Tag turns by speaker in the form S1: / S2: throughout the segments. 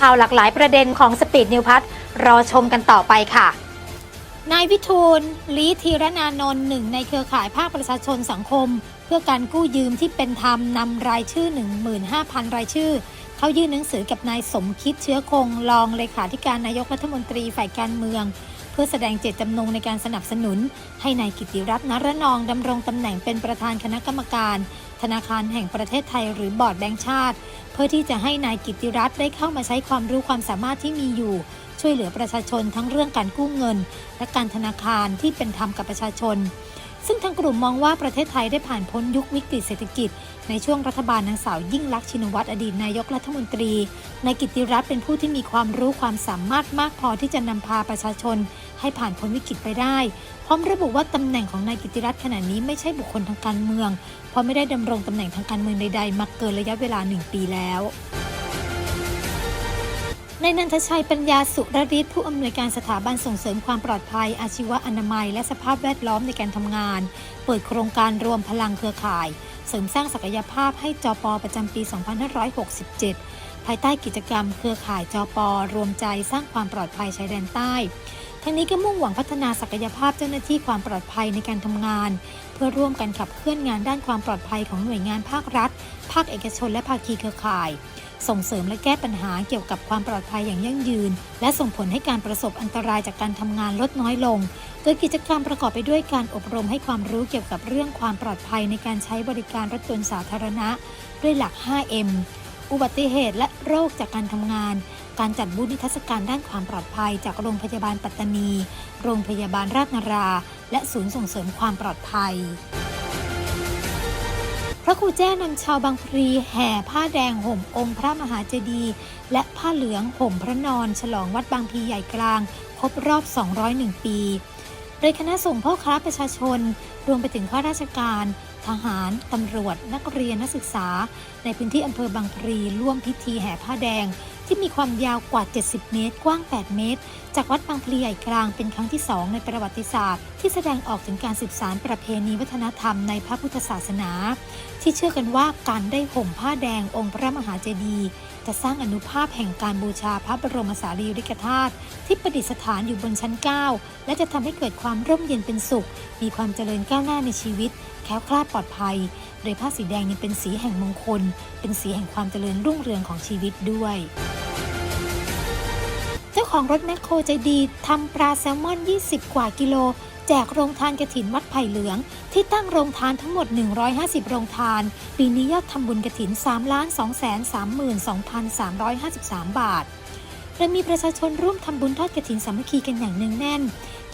S1: ข่าวหลากหลายประเด็นของสปีดนิวพัทรอชมกันต่อไปค่ะนายวิทูลลีธีรนานนท์หนึ่งในเครือข่ายภาคประชาชนสังคม เพื่อการกู้ยืมที่เป็นธรรมนำรายชื่อ 15,000 รายชื่อ เขายื่นหนังสือกับนายสมคิดเชื้อคงรองเลขาธิการนายกรัฐมนตรีฝ่ายการเมือง เพื่อแสดงเจตจำนงในการสนับสนุน ให้นายกิติรัตน์นรนองดำรงตำแหน่งเป็นประธานคณะกรรมการ ธนาคารแห่งประเทศไทยหรือบอร์ดแบงก์ชาติ เพื่อที่จะให้นายกิติรัตน์ได้เข้ามาใช้ความรู้ความสามารถที่มีอยู่ ช่วยเหลือประชาชนทั้งเรื่องการกู้เงิน และการธนาคารที่เป็นธรรมกับประชาชน ซึ่งทางกลุ่มมองว่าประเทศไทยได้ผ่านพ้นยุควิกฤตเศรษฐกิจ ในช่วงรัฐบาลนางสาวยิ่งลักษณ์ชินวัตรอดีตนายกรัฐมนตรีนายกิติรัตน์เป็นผู้ที่มีความรู้ความสามารถมากพอที่จะนำพาประชาชน ให้ผ่านพ้นวิกฤตไปได้ พร้อมระบุว่าตำแหน่งของนายกิติรัตน์ขณะนี้ไม่ใช่บุคคลทางการเมือง เพราะไม่ได้ดำรงตำแหน่งทางการเมืองใดๆมาเกินระยะเวลาหนึ่งปีแล้ว ในนันทชัยปัญญาสุรฤทธิ์ผู้อำนวยการสถาบันส่งเสริมความปลอดภัย อาชีวะอนามัย และสภาพแวดล้อมในการทำงาน เปิดโครงการรวมพลังเครือข่าย เสริมสร้างศักยภาพให้จปประจำปี 2567 ภายใต้กิจกรรมเครือข่ายจปรวมใจสร้างความปลอดภัยชายแดนใต้ ทั้งนี้ก็มุ่งหวังพัฒนาศักยภาพเจ้าหน้าที่ความปลอดภัยในการทำงาน เพื่อร่วมกันขับเคลื่อนงานด้านความปลอดภัยของหน่วยงานภาครัฐ ภาคเอกชน และภาคีเครือข่าย ส่งเสริมและแก้ปัญหาเกี่ยวกับความปลอดภัยอย่างยั่งยืน และส่งผลให้การประสบอันตรายจากการทำงานลดน้อยลง โดยกิจกรรมประกอบไปด้วยการอบรมให้ความรู้เกี่ยวกับเรื่องความปลอดภัยในการใช้บริการรถยนต์สาธารณะ ด้วยหลัก 5M อุบัติเหตุและโรคจากการทำงาน การจัดบูธนิทรรศการด้านความปลอดภัย จากโรงพยาบาลปัตตานี โรงพยาบาลราชนารา และศูนย์ส่งเสริมความปลอดภัย ระครูแจ้นำชาวบางพลีแห่ผ้าแดงห่มองค์พระมหาเจดีย์และผ้าเหลืองห่มพระนอน ฉลองวัดบางพลีใหญ่กลาง ครบรอบ 201 ปี โดยคณะส่งพ่อค้าประชาชน รวมไปถึงข้าราชการ ทหาร ตำรวจ นักเรียนนักศึกษา ในพื้นที่อำเภอบางพลีร่วมพิธีแห่ผ้าแดง ที่มีความยาวกว่า 70 เมตร กว้าง 8 เมตร จากวัดบางพลีใหญ่กลางเป็นครั้งที่ 2 ในประวัติศาสตร์ ที่แสดงออกถึงการสืบสานประเพณีวัฒนธรรมในพระพุทธศาสนา ที่เชื่อกันว่าการได้ห่มผ้าแดงองค์พระมหาเจดีย์จะสร้างอนุภาพแห่งการบูชาพระบรมสารีริกธาตุที่ประดิษฐานอยู่บนชั้น 9 และจะทำให้เกิดความร่มเย็นเป็นสุข มีความเจริญก้าวหน้าในชีวิต แค้วคลาดปลอดภัย โดยผ้าสีแดงยังเป็นสีแห่งมงคล เป็นสีแห่งความเจริญรุ่งเรืองของชีวิตด้วย เจ้าของรถแมคโครใจดีทำปลาแซลมอน 20 กว่ากิโล แจกโรงทานกระถินวัดไผ่เหลือง ที่ตั้งโรงทานทั้งหมด 150 โรงทาน ปีนี้ยอดทำบุญกระถิน 3 2 3 2 353บาท โดยมีประชาชนร่วมทำบุญทอดกระถินสามัคคีกันอย่างเนืองแน่น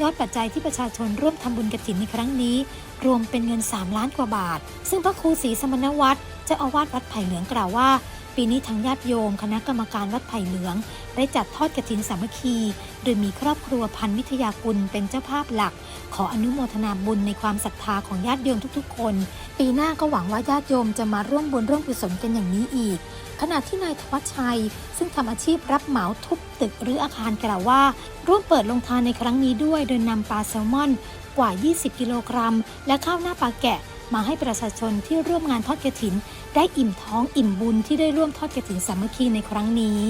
S1: ยอดปัจจัยที่ประชาชนร่วมทำบุญกระถินในครั้งนี้ รวมเป็นเงิน 3 ล้านกว่าบาท ซึ่งพระครูศรีสมณวัฒน์เจ้าอาวาสวัดไผ่เหลืองกล่าวว่า ปีนี้ทางญาติโยม คณะกรรมการวัดไผ่เหลือง ได้จัดทอดกระถินสามัคคี โดยมีครอบครัวพันวิทยากุลเป็นเจ้าภาพหลัก ขออนุโมทนาบุญในความศรัทธาของญาติโยมทุกๆ คน ปีหน้าก็หวังว่าญาติโยมจะมาร่วมบุญร่วมกุศลกันอย่างนี้อีก ขณะที่นายธวัชชัย ซึ่งทำอาชีพรับเหมาทุบตึกหรืออาคารกล่าวว่า ร่วมเปิดโรงทานในครั้งนี้ด้วย โดยนำปลาแซลมอนกว่า 20 กิโลกรัม และข้าวหน้าปลาแกะ มาให้ประชาชนที่ร่วมงานทอดกระถิน ได้อิ่มท้องอิ่มบุญที่ได้ร่วมทอดกระถินสามัคคีในครั้งนี้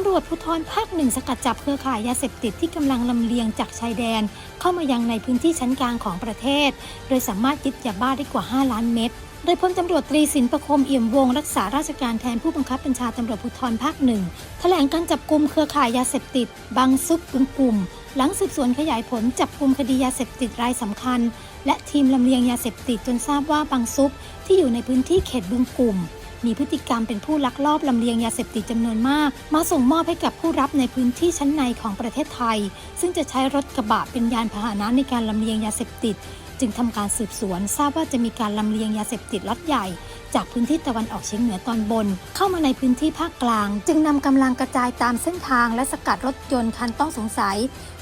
S1: ำรวจภูธรภาคหนึ่งสกัดจับเครือข่ายยาเสพติดที่กำลังลำเลียงจากชายแดน เข้ามายังในพื้นที่ชั้นกลางของประเทศ โดยสามารถยึดยาบ้าได้กว่า 5 ล้านเม็ดโดยพลตำรวจตรีสินประคมเอี่ยมวง รักษาราชการแทนผู้บังคับบัญชาตำรวจภูธรภาคหนึ่งแถลงการจับกลุ่มเครือข่ายยาเสพติดบางซุปกึ่งกลุ่มหลังสืบสวนขยายผลจับกลุ่มคดียาเสพติดรายสำคัญ และทีมลำเลียงยาเสพติดจนทราบว่าบางซุปที่อยู่ในพื้นที่เขตบึงกลุ่ม มีพฤติกรรมเป็นผู้ลักลอบลำเลียงยาเสพติดจำนวนมาก มาส่งมอบให้กับผู้รับในพื้นที่ชั้นในของประเทศไทย ซึ่งจะใช้รถกระบะเป็นยานพาหนะในการลำเลียงยาเสพติด จึงทำการสืบสวน ทราบว่าจะมีการลำเลียงยาเสพติดล็อตใหญ่ จากพื้นที่ตะวันออกเฉียงเหนือตอนบน เข้ามาในพื้นที่ภาคกลาง จึงนำกำลังกระจายตามเส้นทางและสกัดรถยนต์คันต้องสงสัย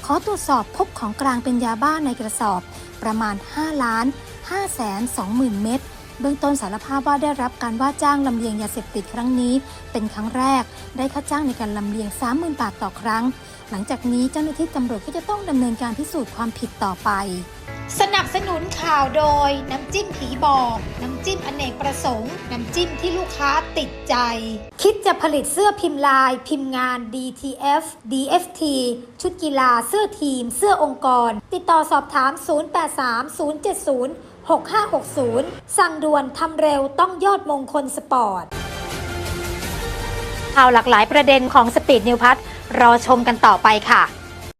S1: ขอตรวจสอบพบของกลางเป็นยาบ้าในกระสอบ ประมาณ 5 ล้าน5แสน2หมื่นเม็ด เบื้องต้นสารภาพว่าได้รับการว่าจ้างลำเลียงยาเสพติดครั้งนี้ เป็นครั้งแรก ได้ค่าจ้างในการลำเลียง 30,000 บาทต่อครั้ง หลังจากนี้เจ้าหน้าที่ตำรวจก็จะต้องดำเนินการพิสูจน์ความผิดต่อไป สนับสนุนข่าวโดย น้ำจิ้มผีบอก น้ำจิ้มอเนกประสงค์ น้ำจิ้มที่ลูกค้าติดใจ คิดจะผลิตเสื้อพิมพ์ลาย พิมพ์งาน DTF DFT ชุดกีฬาเสื้อทีม เสื้อองค์กร ติดต่อสอบถาม 083 070 6560 สั่งด่วนทำเร็วต้องยอดมงคลสปอร์ตข่าวหลากหลายประเด็นของสปีดนิวพัทรอชมกันต่อไปค่ะ